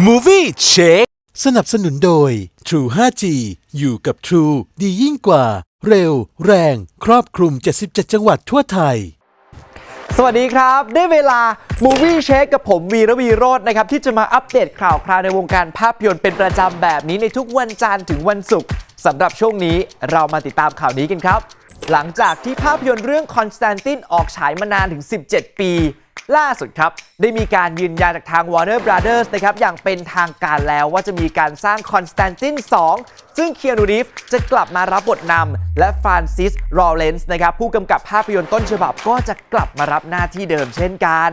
Movie Check สนับสนุนโดย True 5G อยู่กับ True ดียิ่งกว่า เร็ว แรง ครอบคลุม 77 จังหวัดทั่วไทย สวัสดีครับ ได้เวลา Movie Check กับผมวีระวีโรจน์นะครับ ที่จะมาอัปเดตข่าวคราวในวงการภาพยนตร์เป็นประจำแบบนี้ในทุกวันจันทร์ถึงวันศุกร์สำหรับช่วงนี้เรามาติดตามข่าวนี้กันครับ หลังจากที่ภาพยนตร์เรื่องคอนสแตนตินออกฉายมานานถึง 17 ปี ล่าสุดครับ ได้มีการยืนยันจากทาง Warner Brothers นะครับ อย่างเป็นทางการแล้วว่าจะมีการสร้างคอนสแตนติน2ซึ่งเคียนูรีฟจะกลับมารับบทนำและฟรานซิสรอเรนส์นะครับ ผู้กำกับภาพยนตร์ต้นฉบับก็จะกลับมารับหน้าที่เดิมเช่นกัน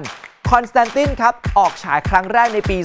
คอนสแตนตินครับ ออกฉายครั้งแรกในปี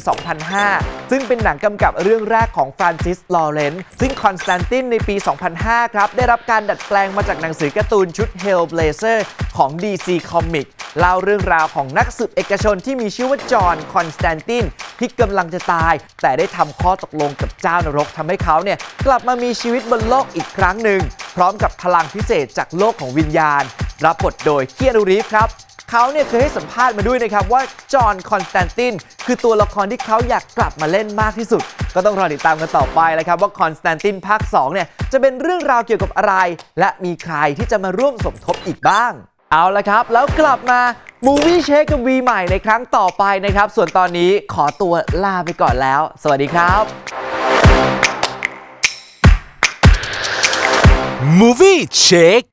2005 ซึ่งเป็นหนังกำกับเรื่องแรกของฟรานซิส ลอเรนซ์ ซึ่งคอนสแตนตินในปี 2005 ครับ ได้รับการดัดแปลงมาจากหนังสือการ์ตูนชุด Hellblazer ของ DC Comics เล่าเรื่องราวของนักสืบเอกชนที่มีชื่อว่าจอห์นคอนสแตนตินที่กำลังจะตาย แต่ได้ทำข้อตกลงกับเจ้านรกทำให้เขาเนี่ยกลับมามีชีวิตบนโลกอีกครั้งหนึ่ง พร้อมกับพลังพิเศษจากโลกของวิญญาณ รับบทโดยเคียนูรีฟครับเขาเนี่ยเคยให้สัมภาษณ์มาด้วยนะครับว่าจอห์นคอนสแตนตินคือตัวละครที่เขาอยากกลับมาเล่นมากที่สุด ก็ต้องรอติดตามกันต่อไปเลยครับว่าคอนสแตนตินภาค2เนี่ยจะเป็นเรื่องราวเกี่ยวกับอะไร และมีใครที่จะมาร่วมสมทบอีกบ้าง เอาละครับ แล้วกลับมามูวี่เชคกับวีใหม่ในครั้งต่อไปนะครับ ส่วนตอนนี้ขอตัวลาไปก่อนแล้ว สวัสดีครับ Movie Check